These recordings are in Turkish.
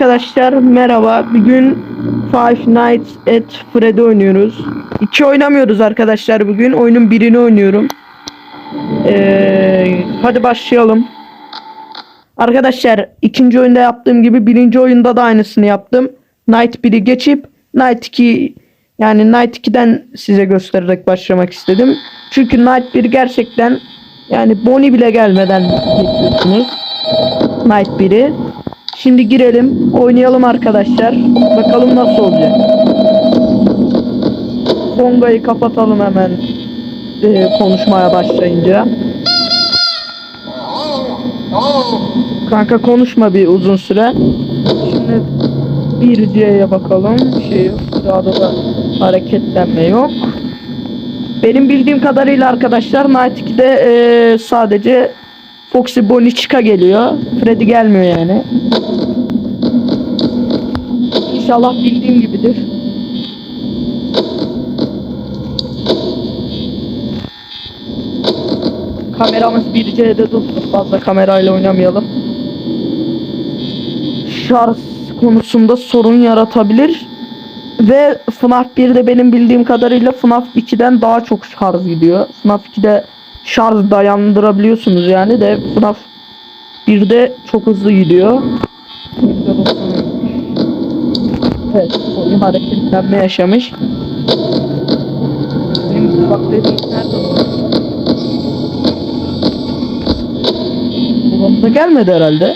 Arkadaşlar merhaba. Bugün Five Nights at Freddy oynuyoruz. İki oynamıyoruz arkadaşlar bugün. Oyunun birini oynuyorum. Ee, hadi başlayalım. Arkadaşlar ikinci oyunda yaptığım gibi birinci oyunda da aynısını yaptım. Night 1'i geçip Night 2 yani Night 2'den size göstererek başlamak istedim. Çünkü Night 1 gerçekten yani Bonnie bile gelmeden. Night 1'i. Şimdi girelim, oynayalım arkadaşlar. Bakalım nasıl olacak. Songa'yı kapatalım hemen e, konuşmaya başlayınca. Kanka konuşma bir uzun süre. Şimdi bir C'ye bakalım. Bir şey yok. Sırada da hareketlenme yok. Benim bildiğim kadarıyla arkadaşlar Night 2'de e, sadece Foxy Bonnie Chica geliyor. Freddy gelmiyor yani. İnşallah bildiğim gibidir. Kameramız 1C'de dursun. Fazla kamerayla oynamayalım. Şarj konusunda sorun yaratabilir. Ve FNAF 1'de benim bildiğim kadarıyla FNAF 2'den daha çok şarj gidiyor. FNAF 2'de şarj dayandırabiliyorsunuz yani de FNAF 1'de çok hızlı gidiyor. Evet, oyun hareketlenme yaşamış. Benim kulak dediğim nerede? Kulağımıza gelmedi herhalde.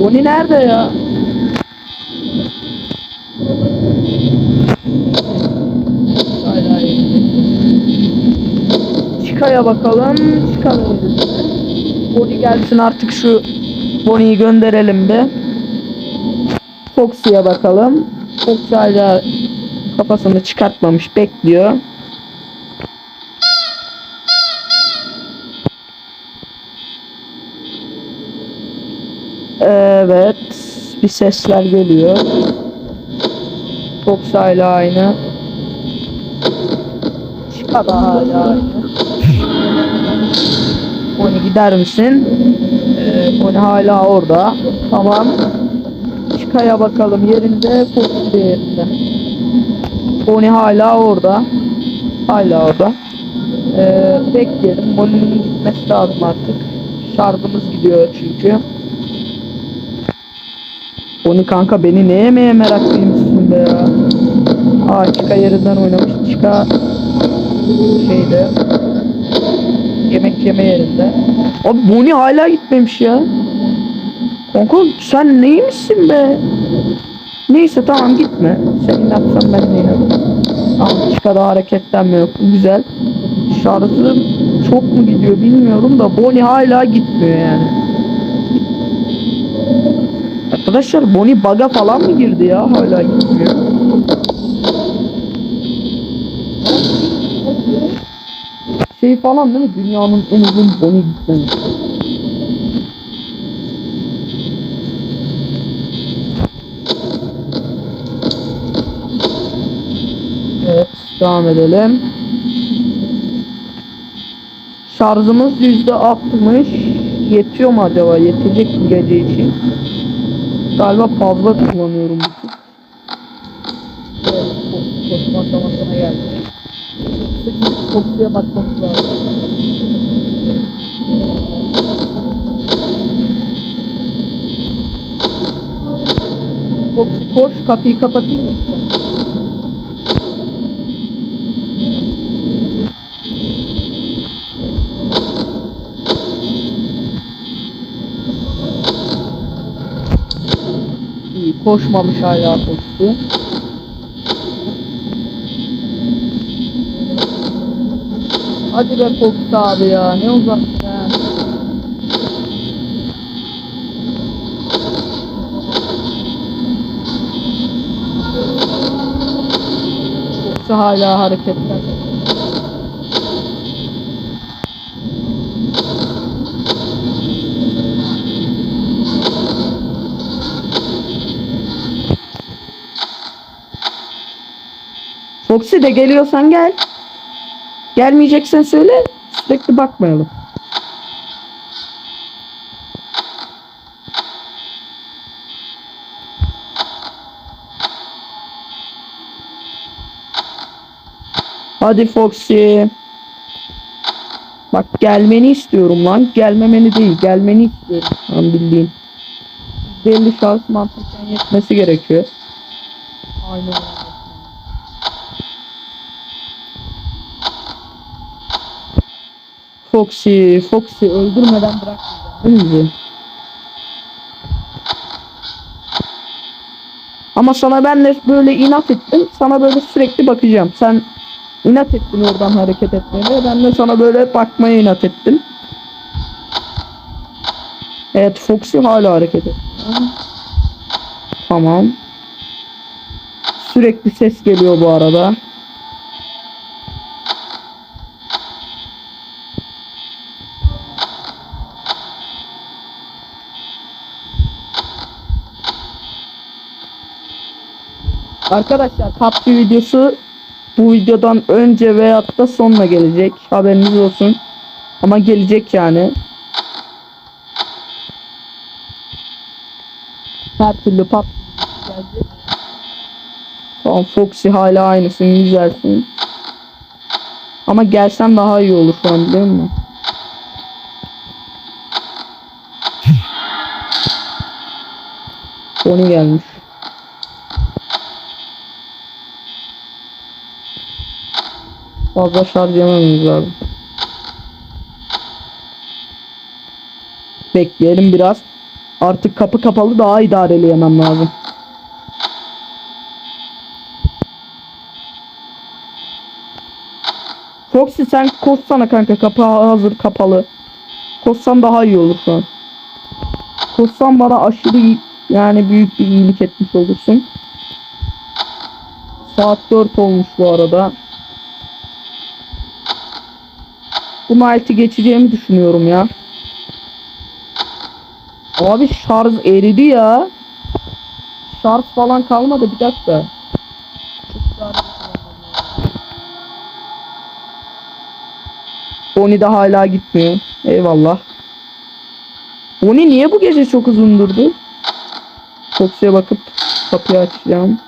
Oni nerede ya? Çıkaya bakalım. Çıkalım. Bonnie gelsin artık şu Bonnie'yi gönderelim be. Foxy'ye bakalım. Foxy hala kafasını çıkartmamış bekliyor. Evet. Bir sesler geliyor. Foxy hala aynı. Çıkar da hala aynı. Bonnie gider misin? Ee, Bonnie hala orada. Tamam. Çıkaya bakalım yerinde. De yerinde. Bonnie hala orada. Hala orada. Ee, bekleyelim. Bonnie'nin gitmesi lazım artık. Şarjımız gidiyor çünkü. Bonnie kanka beni ne yemeye meraklıymışsın be ya. Aa Chica yerinden oynamış. Chica şeyde yemek yeme yerinde. Abi Bonnie hala gitmemiş ya. Kanka sen neymişsin be? Neyse tamam gitme. Sen inatsan ben de inatım. Tamam Chica'da hareketlenme yok. Güzel. Şarjım çok mu gidiyor bilmiyorum da Bonnie hala gitmiyor yani. Arkadaşlar Bonnie bug'a falan mı girdi ya? Hala gitmiyor. Şey falan değil mi? Dünyanın en uzun Bonnie gitmesi. Devam edelim. Şarjımız yüzde altmış. Yetiyor mu acaba? Yetecek mi gece için? Galiba fazla kullanıyorum bu koşma aşamasına geldi. Sıkıntı kokuya bakmamız lazım. Koş kapıyı kapatayım mı? İyi koşmamış hala koştu. Hadi be Fox abi ya ne uzak ya. Fox'u hala hareketler. Foxy de geliyorsan gel. Gelmeyeceksen söyle. Sürekli bakmayalım. Hadi Foxy. Bak gelmeni istiyorum lan. Gelmemeni değil. Gelmeni istiyorum. Lan bildiğin. Belli şans mantıken yetmesi gerekiyor. Aynen öyle. Foxy, Foxy öldürmeden bırakmayacağım. Bizi? Ama sana ben de böyle inat ettim. Sana böyle sürekli bakacağım. Sen inat ettin oradan hareket etmeye. Ben de sana böyle bakmaya inat ettim. Evet Foxy hala hareket ediyor. Tamam. Sürekli ses geliyor bu arada. Arkadaşlar PUBG videosu bu videodan önce veyahut da sonra gelecek. Haberiniz olsun. Ama gelecek yani. Her türlü PUBG gelecek. Tamam Foxy hala aynısın güzelsin. Ama gelsen daha iyi olur şu an biliyor musun? Bonnie gelmiş. Fazla şarj yememiz lazım. Bekleyelim biraz. Artık kapı kapalı daha idareli yemem lazım. Foxy sen koşsana kanka kapı hazır kapalı. Koşsan daha iyi olur şu an. Koşsan bana aşırı yani büyük bir iyilik etmiş olursun. Saat 4 olmuş bu arada. Bu Night'i geçeceğimi düşünüyorum ya. Abi şarj eridi ya. Şarj falan kalmadı bir dakika. Bonnie de hala gitmiyor. Eyvallah. Bonnie niye bu gece çok uzun durdu? Foxy'ye bakıp kapıyı açacağım.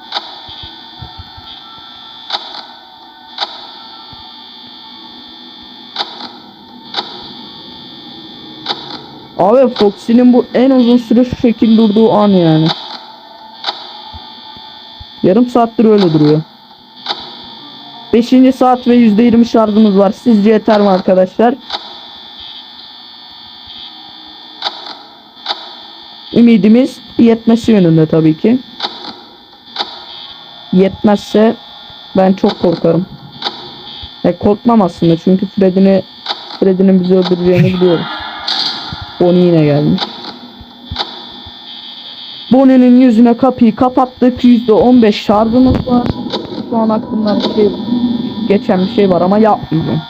Abi Foxy'nin bu en uzun süre şu şekil durduğu an yani. Yarım saattir öyle duruyor. 5. saat ve %20 şarjımız var. Sizce yeter mi arkadaşlar? Ümidimiz yetmesi yönünde tabii ki. Yetmezse ben çok korkarım. Ya korkmam aslında çünkü Freddy'ni Freddy'nin bizi öldüreceğini biliyorum. Bonnie yine gelmiş. Bonnie'nin yüzüne kapıyı kapattık. %15 şarjımız var. Şu an aklımdan bir şey geçen bir şey var ama yapmayacağım.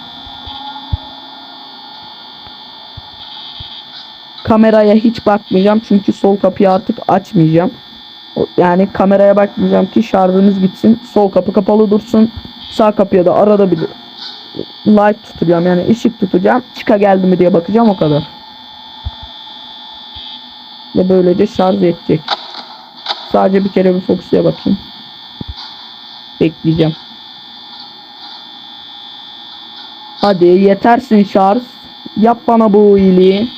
Kameraya hiç bakmayacağım çünkü sol kapıyı artık açmayacağım. Yani kameraya bakmayacağım ki şarjımız gitsin. Sol kapı kapalı dursun. Sağ kapıya da arada bir light tutacağım yani ışık tutacağım. Çıka geldi mi diye bakacağım o kadar. Ve böylece şarj edecek. Sadece bir kere bir Fox'ya bakayım. Bekleyeceğim. Hadi yetersin şarj. Yap bana bu iyiliği.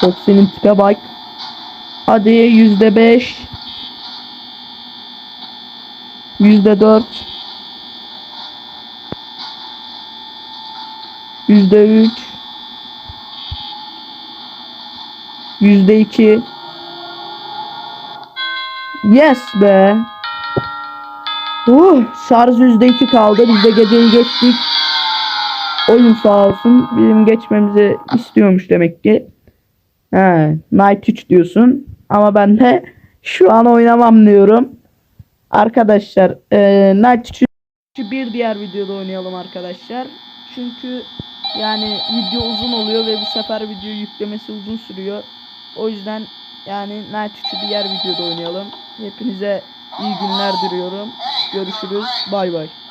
Foxy'nin tipe bak. Hadi yüzde beş. Yüzde dört. Yüzde üç. Yüzde iki. Yes be. Uh, şarj yüzde iki kaldı. Biz de geceyi geçtik. Oyun sağ olsun. Bizim geçmemizi istiyormuş demek ki. He, Night 3 diyorsun. Ama ben de şu an oynamam diyorum. Arkadaşlar e, Night 3'ü bir diğer videoda oynayalım arkadaşlar. Çünkü yani video uzun oluyor ve bu sefer video yüklemesi uzun sürüyor. O yüzden yani Night 3'ü diğer videoda oynayalım. Hepinize iyi günler diliyorum. Görüşürüz. Bay bay.